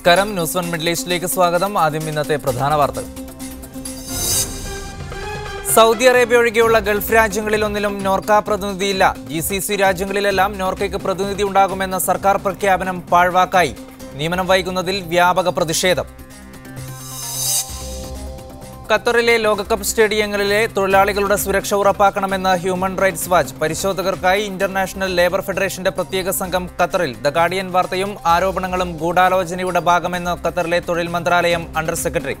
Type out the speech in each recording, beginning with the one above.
നമസ്കാരം. News one middle ഈസ്റ്റിലേക്ക് സ്വാഗതം. ആദ്യം ഇന്നത്തെ പ്രധാന വാർത്തകൾ. സൗദി അറേബ്യ ഒഴികെയുള്ള ഗൾഫ് രാജ്യങ്ങളിലൊന്നിലും നോർക്ക പ്രതിനിധിയില്ല. ജി സി സി രാജ്യങ്ങളിലെല്ലാം നോർക്കയ്ക്ക് പ്രതിനിധി ഉണ്ടാകുമെന്ന സർക്കാർ പ്രഖ്യാപനം പാഴ്വാക്കായി. നിയമനം വൈകുന്നതിൽ വ്യാപക പ്രതിഷേധം. ഖത്തറിലെ ലോകകപ്പ് സ്റ്റേഡിയങ്ങളിലെ തൊഴിലാളികളുടെ സുരക്ഷ ഉറപ്പാക്കണമെന്ന് ഹ്യൂമൻ റൈറ്റ്സ് വാച്ച്. പരിശോധകർക്കായി ഇന്റർനാഷണൽ ലേബർ ഫെഡറേഷന്റെ പ്രത്യേക സംഘം ഖത്തറിൽ. ദ ഗാർഡിയൻ വാർത്തയും ആരോപണങ്ങളും ഗൂഢാലോചനയുടെ ഭാഗമെന്ന് ഖത്തറിലെ തൊഴിൽ മന്ത്രാലയം അണ്ടർ സെക്രട്ടറി.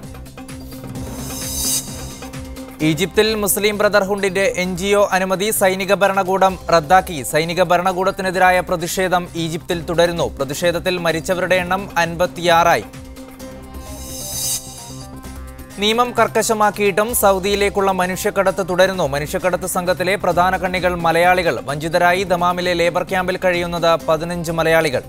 ഈജിപ്തിൽ മുസ്ലിം ബ്രദർഹുഡിന്റെ എൻ ജി ഒ അനുമതി സൈനിക ഭരണകൂടം റദ്ദാക്കി. സൈനിക ഭരണകൂടത്തിനെതിരായ പ്രതിഷേധം ഈജിപ്തിൽ തുടരുന്നു. പ്രതിഷേധത്തിൽ മരിച്ചവരുടെ എണ്ണം അൻപത്തിയാറായി. നിയമം കർക്കശമാക്കിയിട്ടും സൗദിയിലേക്കുള്ള മനുഷ്യക്കടത്ത് തുടരുന്നു. മനുഷ്യക്കടത്ത് സംഘത്തിലെ പ്രധാന കണ്ണികൾ മലയാളികൾ. വഞ്ചിതരായി ദമാമിലെ ലേബർ ക്യാമ്പിൽ കഴിയുന്നത് പതിനഞ്ച് മലയാളികൾ.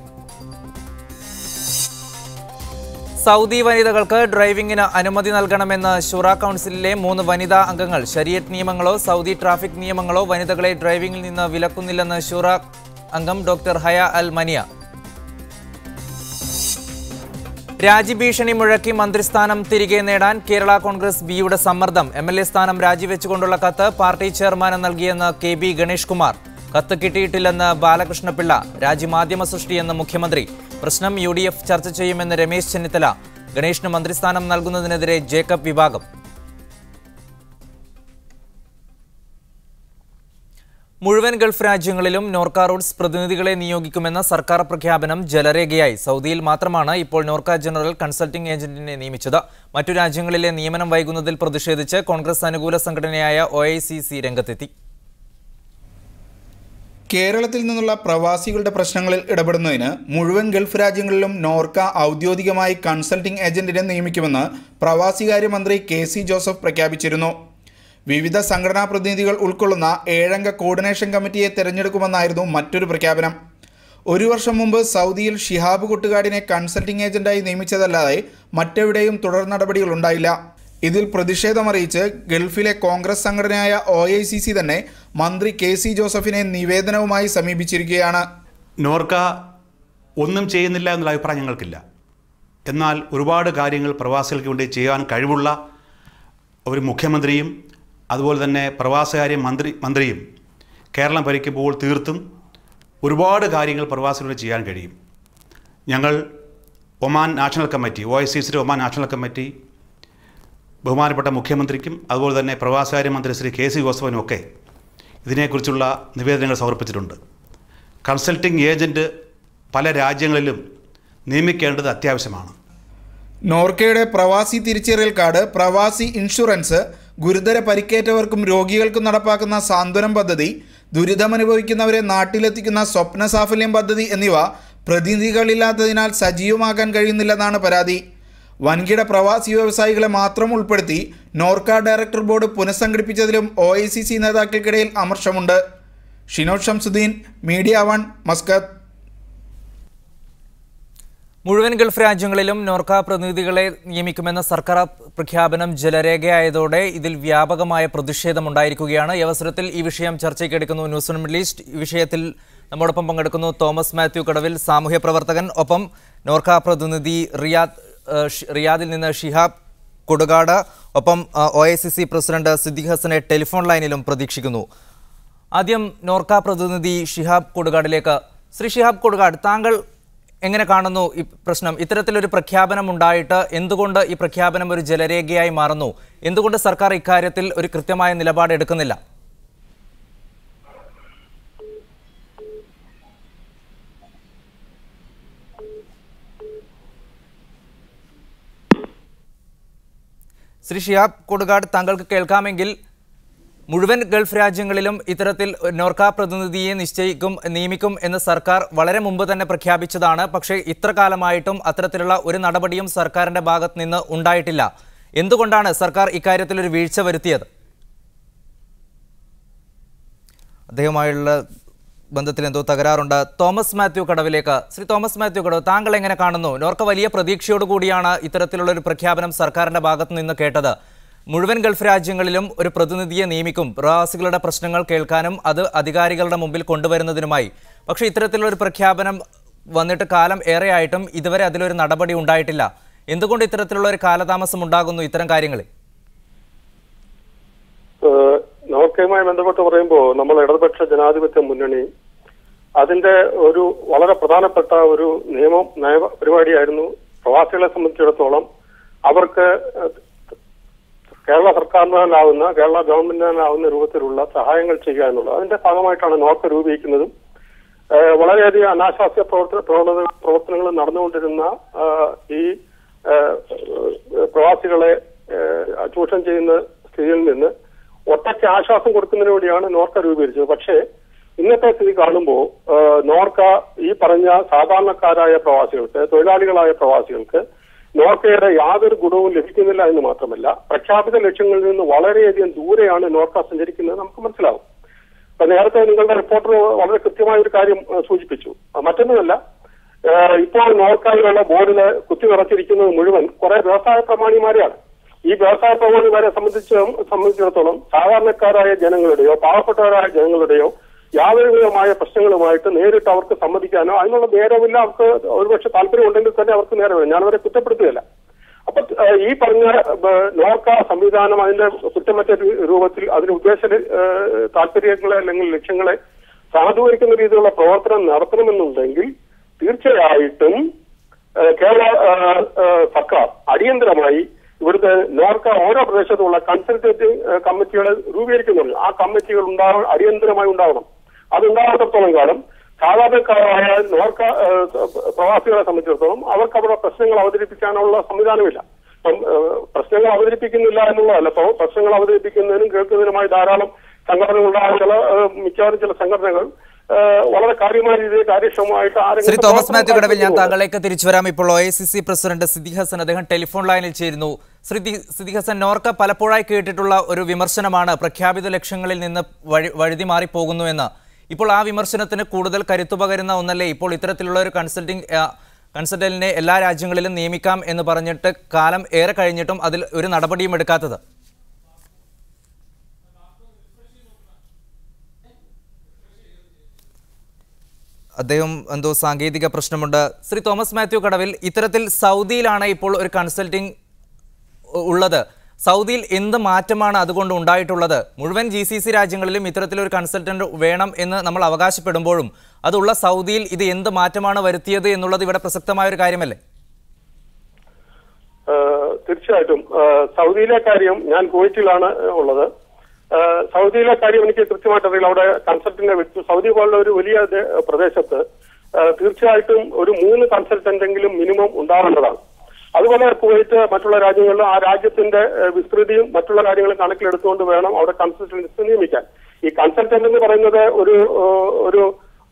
സൗദി വനിതകൾക്ക് ഡ്രൈവിംഗിന് അനുമതി നൽകണമെന്ന് ഷുറ കൗൺസിലിലെ മൂന്ന് വനിതാ അംഗങ്ങൾ. ശരിയത്ത് നിയമങ്ങളോ സൗദി ട്രാഫിക് നിയമങ്ങളോ വനിതകളെ ഡ്രൈവിംഗിൽ നിന്ന് വിലക്കുന്നില്ലെന്ന് ഷുറ അംഗം ഡോക്ടർ ഹയാ അൽ മനിയ. രാജ്യഭീഷണി മുഴക്കി മന്ത്രിസ്ഥാനം തിരികെ നേടാൻ കേരള കോൺഗ്രസ് ബിയുടെ സമ്മർദ്ദം. എം എൽ എ സ്ഥാനം രാജിവെച്ചുകൊണ്ടുള്ള കത്ത് പാർട്ടി ചെയർമാന് നൽകിയെന്ന് കെ ബി ഗണേഷ് കുമാർ. കത്ത് കിട്ടിയിട്ടില്ലെന്ന് ബാലകൃഷ്ണപിള്ള രാജ്യമാധ്യമ സൃഷ്ടിയെന്ന് മുഖ്യമന്ത്രി. പ്രശ്നം യു ചർച്ച ചെയ്യുമെന്ന് രമേശ് ചെന്നിത്തല. ഗണേഷിന് മന്ത്രിസ്ഥാനം നൽകുന്നതിനെതിരെ ജേക്കബ് വിഭാഗം. മുഴുവൻ ഗൾഫ് രാജ്യങ്ങളിലും നോർക്ക റൂട്ട്സ് പ്രതിനിധികളെ നിയോഗിക്കുമെന്ന സർക്കാർ പ്രഖ്യാപനം ജലരേഖയായി. സൗദിയിൽ മാത്രമാണ് ഇപ്പോൾ നോർക്ക ജനറൽ കൺസൾട്ടിംഗ് ഏജന്റിനെ നിയമിച്ചത്. മറ്റു രാജ്യങ്ങളിലെ നിയമനം വൈകുന്നതിൽ പ്രതിഷേധിച്ച് കോൺഗ്രസ് അനുകൂല സംഘടനയായ ഒ രംഗത്തെത്തി. കേരളത്തിൽ നിന്നുള്ള പ്രവാസികളുടെ പ്രശ്നങ്ങളിൽ ഇടപെടുന്നതിന് മുഴുവൻ ഗൾഫ് രാജ്യങ്ങളിലും നോർക്ക ഔദ്യോഗികമായി കൺസൾട്ടിംഗ് ഏജന്റിനെ നിയമിക്കുമെന്ന് പ്രവാസികാര്യ മന്ത്രി കെ സി ജോസഫ് പ്രഖ്യാപിച്ചിരുന്നു. വിവിധ സംഘടനാ പ്രതിനിധികൾ ഉൾക്കൊള്ളുന്ന ഏഴംഗ കോർഡിനേഷൻ കമ്മിറ്റിയെ തെരഞ്ഞെടുക്കുമെന്നായിരുന്നു മറ്റൊരു പ്രഖ്യാപനം. ഒരു വർഷം മുമ്പ് സൗദിയിൽ ഷിഹാബ് കൊട്ടുകാടിനെ കൺസൾട്ടിംഗ് ഏജന്റായി നിയമിച്ചതല്ലാതെ മറ്റെവിടെയും തുടർ നടപടികൾ ഉണ്ടായില്ല. ഇതിൽ പ്രതിഷേധമറിയിച്ച് ഗൾഫിലെ കോൺഗ്രസ് സംഘടനയായ ഒ ഐ സി സി തന്നെ മന്ത്രി കെ സി ജോസഫിനെ നിവേദനവുമായി സമീപിച്ചിരിക്കുകയാണ്. നോർക്ക ഒന്നും ചെയ്യുന്നില്ല എന്നുള്ള അഭിപ്രായം ഞങ്ങൾക്കില്ല. എന്നാൽ ഒരുപാട് കാര്യങ്ങൾ പ്രവാസികൾക്ക് വേണ്ടി ചെയ്യാൻ കഴിവുള്ള ഒരു മുഖ്യമന്ത്രിയും അതുപോലെ തന്നെ പ്രവാസകാര്യ മന്ത്രി മന്ത്രിയും കേരളം ഭരിക്കുമ്പോൾ തീർത്തും ഒരുപാട് കാര്യങ്ങൾ പ്രവാസികളോട് ചെയ്യാൻ കഴിയും. ഞങ്ങൾ Oman national committee O I C സിയുടെ ഒമാൻ നാഷണൽ കമ്മിറ്റി ബഹുമാനപ്പെട്ട മുഖ്യമന്ത്രിക്കും അതുപോലെ തന്നെ പ്രവാസകാര്യ മന്ത്രി ശ്രീ കെ സി ജോസഫിനും ഒക്കെ ഇതിനെക്കുറിച്ചുള്ള നിവേദനങ്ങൾ സമർപ്പിച്ചിട്ടുണ്ട്. കൺസൾട്ടിംഗ് ഏജന്റ് പല രാജ്യങ്ങളിലും നിയമിക്കേണ്ടത് അത്യാവശ്യമാണ്. നോർക്കയുടെ പ്രവാസി തിരിച്ചറിയൽ കാർഡ് പ്രവാസി ഇൻഷുറൻസ് ഗുരുതര പരിക്കേറ്റവർക്കും രോഗികൾക്കും നടപ്പാക്കുന്ന സാന്ത്വനം പദ്ധതി ദുരിതമനുഭവിക്കുന്നവരെ നാട്ടിലെത്തിക്കുന്ന സ്വപ്ന സാഫല്യം പദ്ധതി എന്നിവ പ്രതിനിധികളില്ലാത്തതിനാൽ സജീവമാക്കാൻ കഴിയുന്നില്ലെന്നാണ് പരാതി. വൻകിട പ്രവാസി വ്യവസായികളെ മാത്രം ഉൾപ്പെടുത്തി നോർക്ക ഡയറക്ടർ ബോർഡ് പുനഃസംഘടിപ്പിച്ചതിലും ഒ ഐ സി സി നേതാക്കൾക്കിടയിൽ അമർഷമുണ്ട്. Shinod Shamsuddin media one Muscat. മുഴുവൻ ഗൾഫ് രാജ്യങ്ങളിലും നോർക്ക പ്രതിനിധികളെ നിയമിക്കുമെന്ന സർക്കാർ പ്രഖ്യാപനം ജലരേഖയായതോടെ ഇതിൽ വ്യാപകമായ പ്രതിഷേധമുണ്ടായിരിക്കുകയാണ് ഈ അവസരത്തിൽ ഈ വിഷയം ചർച്ചയ്ക്ക് എടുക്കുന്നു ന്യൂസ് മിഡിൽ ഈസ്റ്റ്. ഈ വിഷയത്തിൽ നമ്മോടൊപ്പം പങ്കെടുക്കുന്നു തോമസ് മാത്യു കടവിൽ സാമൂഹ്യ പ്രവർത്തകൻ. ഒപ്പം നോർക്ക പ്രതിനിധി റിയാദ് റിയാദിൽ നിന്ന് ഷിഹാബ് കൊടുകാട്. ഒപ്പം O I C C president Siddique ഹസനെ telephone ലൈനിലും പ്രതീക്ഷിക്കുന്നു. ആദ്യം നോർക്ക പ്രതിനിധി ഷിഹാബ് കൊടുകാടിലേക്ക്. ശ്രീ ഷിഹാബ് കൊടുകാട് താങ്കൾ എങ്ങനെ കാണുന്നു ഈ പ്രശ്നം? ഇത്തരത്തിലൊരു പ്രഖ്യാപനം ഉണ്ടായിട്ട് എന്തുകൊണ്ട് ഈ പ്രഖ്യാപനം ഒരു ജലരേഖയായി മാറുന്നു? എന്തുകൊണ്ട് സർക്കാർ ഇക്കാര്യത്തിൽ ഒരു കൃത്യമായ നിലപാട് എടുക്കുന്നില്ല? ശ്രീ ഷിയാബ് കൊടുകാട് താങ്കൾക്ക് കേൾക്കാമെങ്കിൽ മുഴുവൻ ഗൾഫ് രാജ്യങ്ങളിലും ഇത്തരത്തിൽ നോർക്ക പ്രതിനിധിയെ നിശ്ചയിക്കും നിയമിക്കും എന്ന് സർക്കാർ വളരെ മുമ്പ് തന്നെ പ്രഖ്യാപിച്ചതാണ്. പക്ഷേ ഇത്ര കാലമായിട്ടും അത്തരത്തിലുള്ള ഒരു നടപടിയും സർക്കാരിന്റെ ഭാഗത്ത് നിന്ന് ഉണ്ടായിട്ടില്ല. എന്തുകൊണ്ടാണ് സർക്കാർ ഇക്കാര്യത്തിൽ ഒരു വീഴ്ച വരുത്തിയത്? അദ്ദേഹമായുള്ള ബന്ധത്തിൽ എന്തോ തകരാറുണ്ട്. തോമസ് മാത്യു കടവിലേക്ക്. ശ്രീ തോമസ് മാത്യു കടവ് താങ്കൾ എങ്ങനെ കാണുന്നു? നോർക്ക വലിയ പ്രതീക്ഷയോടുകൂടിയാണ് ഇത്തരത്തിലുള്ള ഒരു പ്രഖ്യാപനം സർക്കാരിന്റെ ഭാഗത്ത് നിന്ന് കേട്ടത്. മുഴുവൻ ഗൾഫ് രാജ്യങ്ങളിലും ഒരു പ്രതിനിധിയെ നിയമിക്കും. പ്രവാസികളുടെ പ്രശ്നങ്ങൾ കേൾക്കാനും അത് അധികാരികളുടെ മുമ്പിൽ കൊണ്ടുവരുന്നതിനുമായി. പക്ഷേ ഇത്തരത്തിലുള്ള ഒരു പ്രഖ്യാപനം വന്നിട്ട് കാലം ഏറെയായിട്ടും ഇതുവരെ അതിലൊരു നടപടി ഉണ്ടായിട്ടില്ല. എന്തുകൊണ്ട് ഇത്തരത്തിലുള്ള ഒരു കാലതാമസം ഉണ്ടാകുന്നു ഇത്തരം കാര്യങ്ങളിൽ? ഏഹ് നോക്കയുമായി ബന്ധപ്പെട്ട് പറയുമ്പോൾ നമ്മൾ ഇടതുപക്ഷ ജനാധിപത്യ മുന്നണി അതിന്റെ ഒരു വളരെ പ്രധാനപ്പെട്ട ഒരു നിയമം നയ പരിപാടിയായിരുന്നു പ്രവാസികളെ സംബന്ധിച്ചിടത്തോളം അവർക്ക് കേരള സർക്കാരിനാലാവുന്ന കേരള ഗവൺമെന്റിനാലാവുന്ന രൂപത്തിലുള്ള സഹായങ്ങൾ ചെയ്യുക എന്നുള്ളത് അതിന്റെ ഭാഗമായിട്ടാണ് നോക്ക രൂപീകരിക്കുന്നതും. വളരെയധികം അനാശാസ്യ പ്രവർത്തന പ്രവർത്തനങ്ങൾ നടന്നുകൊണ്ടിരുന്ന ഈ പ്രവാസികളെ ചൂഷണം ചെയ്യുന്ന സ്ഥിതിയിൽ നിന്ന് ഒറ്റയ്ക്ക് ആശ്വാസം കൊടുക്കുന്നതിന് വേണ്ടിയാണ് നോർക്ക രൂപീകരിച്ചത്. പക്ഷേ ഇന്നത്തെ സ്ഥിതി കാണുമ്പോൾ നോർക്ക ഈ പറഞ്ഞ സാധാരണക്കാരായ പ്രവാസികൾക്ക് തൊഴിലാളികളായ പ്രവാസികൾക്ക് നോർക്കയുടെ യാതൊരു ഗുണവും ലഭിക്കുന്നില്ല എന്ന് മാത്രമല്ല പ്രഖ്യാപിത ലക്ഷ്യങ്ങളിൽ നിന്ന് വളരെയധികം ദൂരെയാണ് നോർക്ക സഞ്ചരിക്കുന്നത് നമുക്ക് മനസ്സിലാവും. അപ്പൊ നേരത്തെ നിങ്ങളുടെ റിപ്പോർട്ടർ വളരെ കൃത്യമായ ഒരു കാര്യം സൂചിപ്പിച്ചു. മറ്റൊന്നുമല്ല ഇപ്പോൾ നോർക്കായിലുള്ള ബോർഡിന് കുത്തി നിറച്ചിരിക്കുന്നത് മുഴുവൻ കുറെ വ്യവസായ പ്രമാണിമാരെയാണ്. ഈ വ്യവസായ പ്രമാണിമാരെ സംബന്ധിച്ച് സംബന്ധിച്ചിടത്തോളം സാധാരണക്കാരായ ജനങ്ങളുടെയോ പാവപ്പെട്ടവരായ ജനങ്ങളുടെയോ യാതൊരു വിധമായ പ്രശ്നങ്ങളുമായിട്ട് നേരിട്ട് അവർക്ക് സമ്മതിക്കാനോ അതിനുള്ള നേരമില്ല അവർക്ക് ഒരുപക്ഷെ താല്പര്യം ഉണ്ടെങ്കിൽ തന്നെ അവർക്ക് നേരമില്ല ഞാനവരെ കുറ്റപ്പെടുത്തുകയല്ല. അപ്പൊ ഈ പറഞ്ഞ നോർക്ക സംവിധാനം അതിന്റെ കുറ്റമറ്റ രൂപത്തിൽ അതിന് ഉദ്ദേശ താല്പര്യങ്ങളെ അല്ലെങ്കിൽ ലക്ഷ്യങ്ങളെ സാധൂകരിക്കുന്ന രീതിയിലുള്ള പ്രവർത്തനം നടത്തണമെന്നുണ്ടെങ്കിൽ തീർച്ചയായിട്ടും കേരള സർക്കാർ അടിയന്തരമായി ഇവിടുത്തെ നോർക്ക ഓരോ പ്രദേശത്തുമുള്ള കൺസൾട്ടേറ്റീവ് കമ്മിറ്റികളെ രൂപീകരിക്കുന്നുണ്ട്. ആ കമ്മിറ്റികൾ ഉണ്ടാവണം അടിയന്തരമായി ഉണ്ടാവണം. അതുണ്ടാകാത്തടത്തോളം കാലം സാധാരണക്കാരായ നോർക്ക പ്രവാസികളെ സംബന്ധിച്ചിടത്തോളം അവർക്ക് അവരുടെ പ്രശ്നങ്ങൾ അവതരിപ്പിക്കാനുള്ള സംവിധാനമില്ല. പ്രശ്നങ്ങൾ അവതരിപ്പിക്കുന്നില്ല എന്നുള്ളതല്ല. പ്രശ്നങ്ങൾ അവതരിപ്പിക്കുന്നതിനും കേൾക്കുന്നതിനുമായി ധാരാളം സംഘടനകളുണ്ടായ ചില മിക്കവാറും ചില സംഘടനകൾ വളരെ കാര്യമായ രീതിയിൽ കാര്യക്ഷമമായിട്ട് ശ്രീ തോമസ് മാത്യു കടവിൽ ഞാൻ താങ്കളേക്ക് തിരിച്ചു വരാം ഇപ്പോൾ O C C president Siddique Hassan അദ്ദേഹം ടെലിഫോൺ ലൈനിൽ ചേരുന്നു. ശ്രീ സിദ്ദി ഹസൻ നോർക്ക പലപ്പോഴായി കേട്ടിട്ടുള്ള ഒരു വിമർശനമാണ് പ്രഖ്യാപിത ലക്ഷ്യങ്ങളിൽ നിന്ന് വഴി വഴുതി മാറിപ്പോകുന്നു എന്ന്. ഇപ്പോൾ ആ വിമർശനത്തിന് കൂടുതൽ കരുത്തു പകരുന്ന ഒന്നല്ലേ? ഇപ്പോൾ ഇത്തരത്തിലുള്ള ഒരു കൺസൾട്ടിംഗ് കൺസൾട്ടന്റിനെ എല്ലാ രാജ്യങ്ങളിലും നിയമിക്കാം എന്ന് പറഞ്ഞിട്ട് കാലം ഏറെ കഴിഞ്ഞിട്ടും അതിൽ ഒരു നടപടിയും എടുക്കാത്തത്. അദ്ദേഹം എന്തോ സാങ്കേതിക പ്രശ്നമുണ്ട്. ശ്രീ തോമസ് മാത്യു കടവിൽ ഇത്തരത്തിൽ സൗദിയിലാണ് ഇപ്പോൾ ഒരു കൺസൾട്ടിംഗ് ഉള്ളത്. സൗദിയിൽ എന്ത് മാറ്റമാണ് അതുകൊണ്ട് ഉണ്ടായിട്ടുള്ളത്? മുഴുവൻ ജി സി സി രാജ്യങ്ങളിലും ഇത്തരത്തിലൊരു കൺസൾട്ടന്റ് വേണം എന്ന് നമ്മൾ അവകാശപ്പെടുമ്പോഴും അതുള്ള സൗദിയിൽ ഇത് എന്ത് മാറ്റമാണ് വരുത്തിയത് എന്നുള്ളത് ഇവിടെ പ്രസക്തമായ ഒരു കാര്യമല്ലേ തീർച്ചയായിട്ടും. സൗദിയിലെ കാര്യം ഞാൻ കുവൈറ്റിലാണ് ഉള്ളത്. സൗദിയിലെ കാര്യം എനിക്ക് കൃത്യമായിട്ട് അറിയില്ല. അവിടെ കൺസൾട്ടന്റിനെ വിട്ടു. സൗദി പോലുള്ള ഒരു വലിയ പ്രദേശത്ത് തീർച്ചയായിട്ടും ഒരു മൂന്ന് കൺസൾട്ടന്റെങ്കിലും മിനിമം ഉണ്ടാവേണ്ടതാണ്. അതുപോലെ കുവൈറ്റ് മറ്റുള്ള രാജ്യങ്ങളിലും ആ രാജ്യത്തിന്റെ വിസ്തൃതിയും മറ്റുള്ള കാര്യങ്ങളും കണക്കിലെടുത്തുകൊണ്ട് വേണം അവിടെ കൺസൾട്ടൻസ് നിയമിക്കാൻ. ഈ കൺസൾട്ടന്റ് എന്ന് പറയുന്നത് ഒരു ഒരു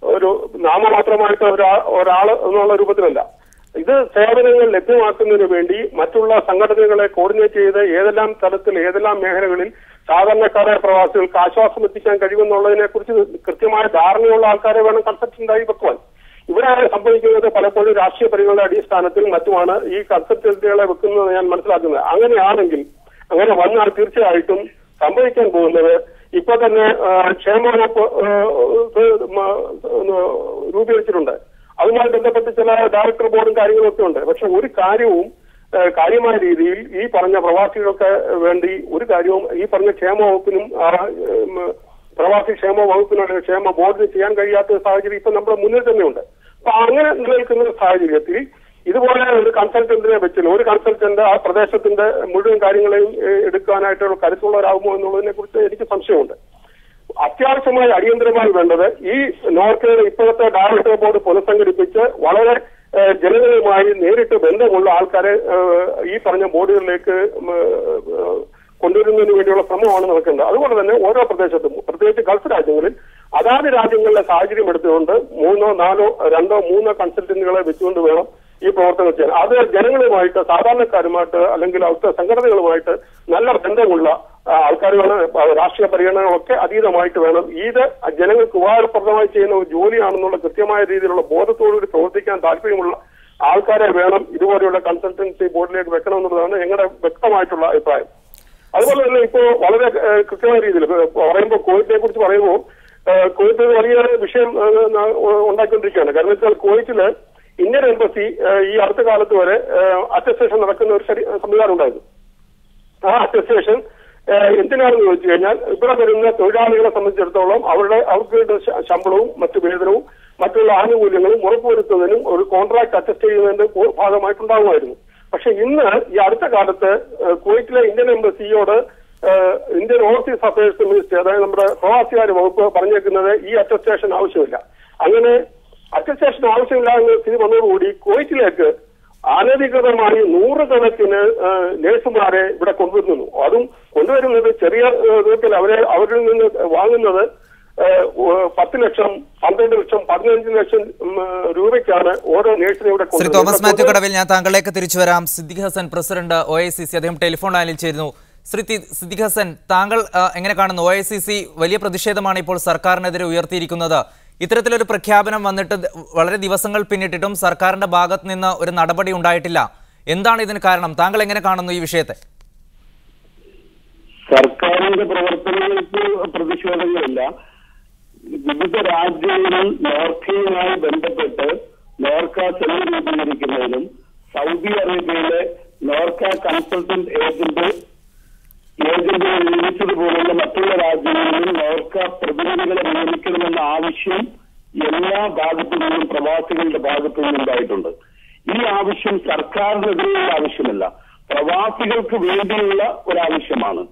ഒരു നാമമാത്രമായിട്ട് ഒരാ ഒരാൾ എന്നുള്ള രൂപത്തിലല്ല. ഇത് സേവനങ്ങൾ ലഭ്യമാക്കുന്നതിന് വേണ്ടി മറ്റുള്ള സംഘടനകളെ കോർഡിനേറ്റ് ചെയ്ത് ഏതെല്ലാം തലത്തിൽ ഏതെല്ലാം മേഖലകളിൽ സാധാരണക്കാരായ പ്രവാസികൾക്ക് ആശ്വാസം എത്തിക്കാൻ കഴിയുമെന്നുള്ളതിനെ കുറിച്ച് കൃത്യമായ ധാരണയുള്ള ആൾക്കാരെ വേണം കൺസൾട്ടന്റായി വെക്കുവാൻ. ഇവിടെ സംഭവിക്കുന്നത് പലപ്പോഴും രാഷ്ട്രീയ പരിഗണന അടിസ്ഥാനത്തിൽ മറ്റുമാണ് ഈ കൺസെപ്റ്റുകളെ വെക്കുന്നത് ഞാൻ മനസ്സിലാക്കുന്നത്. അങ്ങനെയാണെങ്കിൽ അങ്ങനെ വന്നാൽ തീർച്ചയായിട്ടും സംഭവിക്കാൻ പോകുന്നത് ഇപ്പൊ തന്നെ ക്ഷേമവകുപ്പ് രൂപീകരിച്ചിട്ടുണ്ട്. അതുമായി ബന്ധപ്പെട്ട് ചില ഡയറക്ടർ ബോർഡും കാര്യങ്ങളും ഒക്കെ ഉണ്ട്. പക്ഷെ ഒരു കാര്യവും കാര്യമായ രീതിയിൽ ഈ പറഞ്ഞ പ്രവാസികൾക്ക് വേണ്ടി ഒരു കാര്യവും ഈ പറഞ്ഞ ക്ഷേമ വകുപ്പിനും പ്രവാസി ക്ഷേമ വകുപ്പിനും ക്ഷേമ ബോർഡിന് ചെയ്യാൻ കഴിയാത്ത സാഹചര്യം ഇപ്പൊ നമ്മുടെ മുന്നിൽ തന്നെയുണ്ട്. അപ്പൊ അങ്ങനെ നിലനിൽക്കുന്ന സാഹചര്യത്തിൽ ഇതുപോലെ ഒരു കൺസൾട്ടന്റിനെ വെച്ചാൽ ഒരു കൺസൾട്ടന്റ് ആ പ്രദേശത്തിന്റെ മുഴുവൻ കാര്യങ്ങളെയും എടുക്കാനായിട്ടുള്ള കരുത്തുള്ളവരാകുമോ എന്നുള്ളതിനെ കുറിച്ച് എനിക്ക് സംശയമുണ്ട്. അത്യാവശ്യമായി അടിയന്തരമായി വേണ്ടത് ഈ നോർക്കയുടെ ഇപ്പോഴത്തെ ഡയറക്ടർ ബോർഡ് പുനഃസംഘടിപ്പിച്ച് വളരെ ജനങ്ങളുമായി നേരിട്ട് ബന്ധമുള്ള ആൾക്കാരെ ഈ പറഞ്ഞ ബോർഡുകളിലേക്ക് കൊണ്ടുവരുന്നതിന് വേണ്ടിയുള്ള ശ്രമമാണ് നടക്കുന്നത് അതുപോലെ തന്നെ ഓരോ പ്രദേശത്തും പ്രത്യേകിച്ച് ഗൾഫ് രാജ്യങ്ങളിൽ രാജ്യങ്ങളിലെ സാഹചര്യം എടുത്തുകൊണ്ട് മൂന്നോ നാലോ രണ്ടോ മൂന്നോ കൺസൾട്ടന്റുകളെ വെച്ചുകൊണ്ട് വേണം ഈ പ്രവർത്തനം ചെയ്യാൻ. അത് ജനങ്ങളുമായിട്ട് സാധാരണക്കാരുമായിട്ട് അല്ലെങ്കിൽ അവിടുത്തെ സംഘടനകളുമായിട്ട് നല്ല ബന്ധമുള്ള ആൾക്കാരുകളെ രാഷ്ട്രീയ പരിഗണനകളൊക്കെ അതീതമായിട്ട് വേണം. ഇത് ജനങ്ങൾക്ക് ഉപകാരപ്രദമായി ചെയ്യുന്ന ഒരു ജോലിയാണെന്നുള്ള കൃത്യമായ രീതിയിലുള്ള ബോധത്തോടുകൂടി പ്രവർത്തിക്കാൻ താല്പര്യമുള്ള ആൾക്കാരെ വേണം ഇതുപോലെയുള്ള കൺസൾട്ടൻസി ബോർഡിലേക്ക് വെക്കണമെന്നുള്ളതാണ് ഞങ്ങളുടെ വ്യക്തമായിട്ടുള്ള അഭിപ്രായം. അതുപോലെ തന്നെ ഇപ്പോ വളരെ കൃത്യമായ രീതിയിൽ പറയുമ്പോൾ കോവിഡിനെ കുറിച്ച് പറയുമ്പോൾ കുവൈത്ത് വലിയ വിഷയം ഉണ്ടാക്കിക്കൊണ്ടിരിക്കുകയാണ്. കാരണം വെച്ചാൽ കുവൈറ്റിൽ ഇന്ത്യൻ എംബസി ഈ അടുത്ത കാലത്ത് വരെ അറ്റസ്റ്റേഷൻ നടക്കുന്ന ഒരു സംവിധാനം ഉണ്ടായിരുന്നു. ആ അറ്റസ്റ്റേഷൻ എന്തിനാണെന്ന് ചോദിച്ചു കഴിഞ്ഞാൽ ഇവിടെ വരുന്ന തൊഴിലാളികളെ സംബന്ധിച്ചിടത്തോളം അവരുടെ അവർക്ക് ശമ്പളവും മറ്റു വേതനവും മറ്റുള്ള ആനുകൂല്യങ്ങളും ഉറപ്പുവരുത്തുന്നതിനും ഒരു കോൺട്രാക്ട് അറ്റസ്റ്റ് ചെയ്യുന്നതിന്റെ ഭാഗമായിട്ടുണ്ടാകുമായിരുന്നു പക്ഷെ ഇന്ന് ഈ അടുത്ത കാലത്ത് കുവൈറ്റിലെ ഇന്ത്യൻ എംബസിയോട് ഇന്ത്യൻ ഓവർസീസ് അഫയേഴ്സ് മിനിസ്റ്റർ അതായത് നമ്മുടെ പ്രവാസികാര്യ വകുപ്പ് പറഞ്ഞേക്കുന്നത് ഈ അറ്റസ്റ്റേഷൻ ആവശ്യമില്ല. അങ്ങനെ അറ്റസ്റ്റേഷൻ ആവശ്യമില്ല എന്ന് സ്ഥിതി വന്നതോടുകൂടി കുവൈറ്റിലേക്ക് അനധികൃതമായി നൂറുകണക്കിന് നഴ്സുമാരെ ഇവിടെ കൊണ്ടുവരുന്നു. അതും കൊണ്ടുവരുന്നത് ചെറിയ വിധത്തിൽ അവരെ അവരിൽ നിന്ന് വാങ്ങുന്നത് പത്ത് ലക്ഷം പന്ത്രണ്ട് ലക്ഷം പതിനഞ്ച് ലക്ഷം രൂപയ്ക്കാണ് ഓരോ നേഴ്സിനെ ഇവിടെ ശ്രീ. തോമസ് മാത്യു കടവിൽ ഞാൻ താങ്കളിലേക്ക് തിരിച്ചു വരാം. Siddique Hassan president O I C C അദ്ദേഹം ടെലിഫോൺ ലൈനിൽ ചേരുന്നു. ശ്രീ സിദ്ദിഖ് ഹസൻ താങ്കൾ എങ്ങനെ കാണുന്നു? ഒ വലിയ പ്രതിഷേധമാണ് ഇപ്പോൾ സർക്കാരിനെതിരെ ഉയർത്തിയിരിക്കുന്നത്. ഇത്തരത്തിലൊരു പ്രഖ്യാപനം വന്നിട്ട് വളരെ ദിവസങ്ങൾ പിന്നിട്ടിട്ടും സർക്കാരിന്റെ ഭാഗത്ത് നിന്ന് ഒരു നടപടി ഉണ്ടായിട്ടില്ല. എന്താണ് ഇതിന് കാരണം? താങ്കൾ എങ്ങനെ കാണുന്നു ഈ വിഷയത്തെ? സർക്കാരിന്റെ പ്രവർത്തനങ്ങൾക്ക് പ്രതിഷേധങ്ങളില്ല വിവിധ രാജ്യങ്ങളിൽ നോർക്കയുമായി ബന്ധപ്പെട്ട് നോർക്ക സെൽ രൂപീകരിക്കുന്നതിനും സൗദി അറേബ്യയിലെ നോർക്ക കൺസൾട്ടന്റ് ഏജന്റ് ഏജന്റുകൾ നിയമിച്ചതുപോലുള്ള മറ്റുള്ള രാജ്യങ്ങളിലും നോർക്ക പ്രതിനിധികളെ നിയമിക്കണമെന്ന ആവശ്യം എല്ലാ ഭാഗത്തു നിന്നും പ്രവാസികളുടെ ഭാഗത്തു നിന്നും ഉണ്ടായിട്ടുണ്ട് ഈ ആവശ്യം സർക്കാരിനെതിരെയുള്ള ആവശ്യമല്ല പ്രവാസികൾക്ക് വേണ്ടിയുള്ള ഒരാവശ്യമാണ്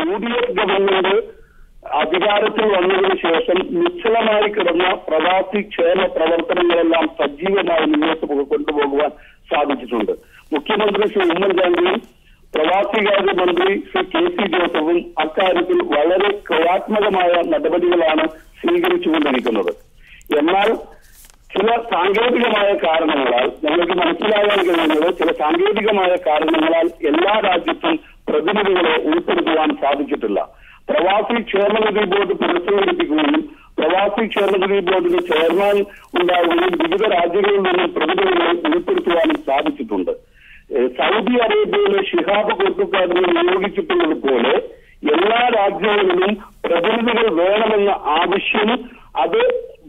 യു ഡി എഫ് ഗവൺമെന്റ് അധികാരത്തിൽ വന്നതിന് ശേഷം നിശ്ചലമായി കിടന്ന പ്രവാസി ക്ഷേമ പ്രവർത്തനങ്ങളെല്ലാം സജീവമായി മുന്നോട്ട് കൊണ്ടുപോകുവാൻ സാധിച്ചിട്ടുണ്ട്. മുഖ്യമന്ത്രി ശ്രീ ഉമ്മൻചാണ്ടിയും പ്രവാസികാര്യ മന്ത്രി ശ്രീ കെ സി ജോസഫും അക്കാര്യത്തിൽ വളരെ ക്രിയാത്മകമായ നടപടികളാണ് സ്വീകരിച്ചുകൊണ്ടിരിക്കുന്നത്. എന്നാൽ ചില സാങ്കേതികമായ കാരണങ്ങളാൽ ഞങ്ങൾക്ക് മനസ്സിലാകാൻ കഴിയുന്നത് ചില സാങ്കേതികമായ കാരണങ്ങളാൽ എല്ലാ രാജ്യത്തും പ്രതിനിധികളെ ഉൾപ്പെടുത്തുവാൻ സാധിച്ചിട്ടില്ല. പ്രവാസി ക്ഷേമനിധി ബോർഡ് പുനഃസംഘടിപ്പിക്കുകയും ക്ഷേമനിധി ബോർഡിന് ചെയർമാൻ ഉണ്ടാവുകയും വിവിധ രാജ്യങ്ങളിൽ നിന്നും പ്രതിനിധികളെ ഉൾപ്പെടുത്തുവാനും സാധിച്ചിട്ടുണ്ട്. സൗദി അറേബ്യയിലെ ഷിഹാബ് കൊട്ടുകാരനെ നിയോഗിച്ചിട്ടുള്ളത് പോലെ എല്ലാ രാജ്യങ്ങളിലും പ്രതിനിധികൾ വേണമെന്ന ആവശ്യം അത്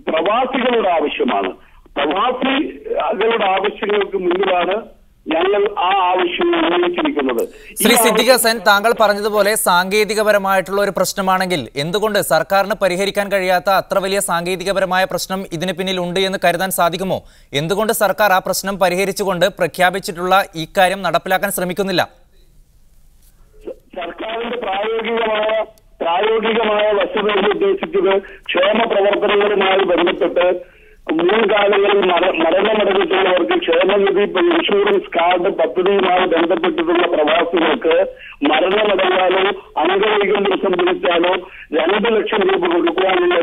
പ്രവാസികളുടെ ആവശ്യമാണ്. പ്രവാസികളുടെ ആവശ്യങ്ങൾക്ക് മുന്നിലാണ് ഞങ്ങൾ ആ ആവശ്യം ഉന്നയിച്ചിരിക്കുന്നത് ഈ ശ്രീ സിദ്ദിഖ് ഹസൻ താങ്കൾ പറഞ്ഞതുപോലെ സാങ്കേതികപരമായിട്ടുള്ള ഒരു പ്രശ്നമാണെങ്കിൽ എന്തുകൊണ്ട് സർക്കാരിന് പരിഹരിക്കാൻ കഴിയാത്ത അത്ര വലിയ സാങ്കേതികപരമായ പ്രശ്നം ഇതിന് പിന്നിൽ ഉണ്ട് എന്ന് കരുതാൻ സാധിക്കുമോ? എന്തുകൊണ്ട് സർക്കാർ ആ പ്രശ്നം പരിഹരിച്ചുകൊണ്ട് പ്രഖ്യാപിച്ചിട്ടുള്ള ഈ കാര്യം നടപ്പിലാക്കാൻ ശ്രമിക്കുന്നില്ല? സർക്കാരിന്റെ പ്രായോഗികമായ പ്രായോഗികമായ വശതകൾ ഉദ്ദേശിച്ചത് ക്ഷേമ പ്രവർത്തനങ്ങളുമായി ബന്ധപ്പെട്ട് മുൻകാലങ്ങളിൽ മര മരണമടഞ്ഞിട്ടുള്ളവർക്ക് ക്ഷേമനിധി ഇൻഷുറൻസ് കാർഡ് പദ്ധതിയുമായി ബന്ധപ്പെട്ടിട്ടുള്ള പ്രവാസികൾക്ക് മരണമടഞ്ഞാലോ അംഗവൈകല്യം സംഭവിച്ചാലോ രണ്ട് ലക്ഷം രൂപ കൊടുക്കുവാനുള്ള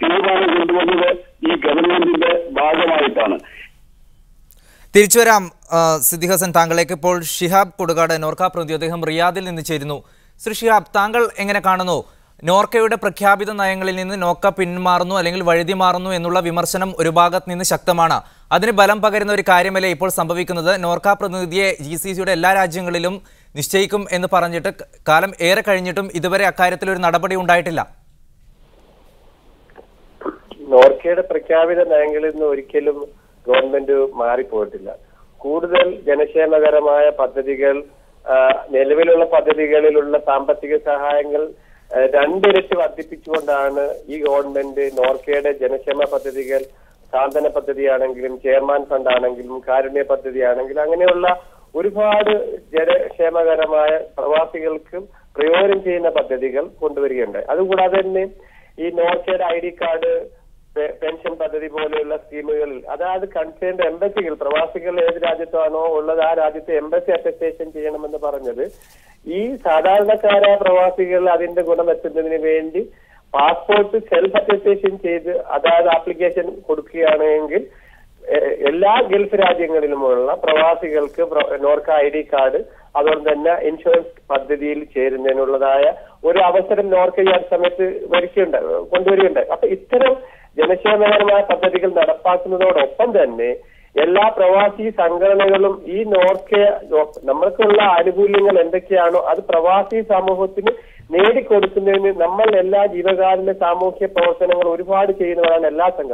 തീരുമാനം കൊണ്ടുവന്നത് ഈ ഗവൺമെന്റിന്റെ ഭാഗമായിട്ടാണ്. തിരിച്ചു വരാം. സിദ്ദിഖ് ഹസൻ താങ്കളേക്ക് ഇപ്പോൾ ഷിഹാബ് കൊടുകാട് നോർക്ക പ്രതി അദ്ദേഹം റിയാദിൽ നിന്ന് ചേരുന്നു. ശ്രീ ഷിഹാബ് താങ്കൾ എങ്ങനെ കാണുന്നു? നോർക്കയുടെ പ്രഖ്യാപിത നയങ്ങളിൽ നിന്ന് നോക്ക പിന്മാറുന്നു അല്ലെങ്കിൽ വഴുതി മാറുന്നു എന്നുള്ള വിമർശനം ഒരു ഭാഗത്ത് നിന്ന് ശക്തമാണ്. അതിന് ബലം പകരുന്ന ഒരു കാര്യമല്ലേ ഇപ്പോൾ സംഭവിക്കുന്നത്? നോർക്ക പ്രതിനിധിയെ ജി സി സിയുടെ എല്ലാ രാജ്യങ്ങളിലും നിശ്ചയിക്കും എന്ന് പറഞ്ഞിട്ട് കാലം ഏറെ കഴിഞ്ഞിട്ടും ഇതുവരെ അക്കാര്യത്തിൽ ഒരു നടപടി ഉണ്ടായിട്ടില്ല. നോർക്കയുടെ പ്രഖ്യാപിത നയങ്ങളിൽ നിന്ന് ഒരിക്കലും ഗവൺമെന്റ് മാറിപ്പോയിട്ടില്ല. കൂടുതൽ ജനക്ഷേമകരമായ പദ്ധതികൾ നിലവിലുള്ള പദ്ധതികളിലുള്ള സാമ്പത്തിക സഹായങ്ങൾ രണ്ടിരട്ടി വർദ്ധിപ്പിച്ചുകൊണ്ടാണ് ഈ ഗവൺമെന്റ് നോർക്കയുടെ ജനക്ഷേമ പദ്ധതികൾ സാന്ത്വന പദ്ധതിയാണെങ്കിലും ചെയർമാൻ ഫണ്ട് ആണെങ്കിലും കാരുണ്യ പദ്ധതിയാണെങ്കിലും അങ്ങനെയുള്ള ഒരുപാട് ജനക്ഷേമകരമായ പ്രവാസികൾക്കും പ്രയോജനം ചെയ്യുന്ന പദ്ധതികൾ കൊണ്ടുവരികയുണ്ടായി. അതുകൂടാതെ തന്നെ ഈ നോർക്കയുടെ ഐ ഡി കാർഡ് പെൻഷൻ പദ്ധതി പോലെയുള്ള സ്കീമുകളിൽ. അതായത് കൺസേൺഡ് എംബസികൾ പ്രവാസികൾ ഏത് രാജ്യത്താണോ ഉള്ളത് ആ രാജ്യത്തെ എംബസി അറ്റസ്റ്റേഷൻ ചെയ്യണമെന്ന് പറഞ്ഞത്. ഈ സാധാരണക്കാരായ പ്രവാസികൾ അതിന്റെ ഗുണമെത്തുന്നതിന് വേണ്ടി പാസ്പോർട്ട് സെൽഫ് അറ്റസ്റ്റേഷൻ ചെയ്ത് അതായത് ആപ്ലിക്കേഷൻ കൊടുക്കുകയാണെങ്കിൽ എല്ലാ ഗൾഫ് രാജ്യങ്ങളിലുമുള്ള പ്രവാസികൾക്ക് നോർക്ക ഐ ഡി കാർഡ് അതുകൊണ്ട് തന്നെ ഇൻഷുറൻസ് പദ്ധതിയിൽ ചേരുന്നതിനുള്ളതായ ഒരു അവസരം നോർക്ക ഈ സമയത്ത് വരുകയുണ്ടായി കൊണ്ടുവരികയുണ്ടായി. അപ്പൊ ഇത്തരം ജനക്ഷേമകരമായ പദ്ധതികൾ നടപ്പാക്കുന്നതോടൊപ്പം തന്നെ എല്ലാ പ്രവാസി സംഘടനകളും ഈ നോർക്ക നമ്മൾക്കുള്ള ആനുകൂല്യങ്ങൾ എന്തൊക്കെയാണോ അത് പ്രവാസി സമൂഹത്തിന് നേടിക്കൊടുക്കുന്നതിന് നമ്മൾ എല്ലാ ജീവകാരുണ്യ സാമൂഹ്യ പ്രവർത്തനങ്ങൾ ഒരുപാട് ചെയ്യുന്നവരാണ് എല്ലാ സംഘടനകളും.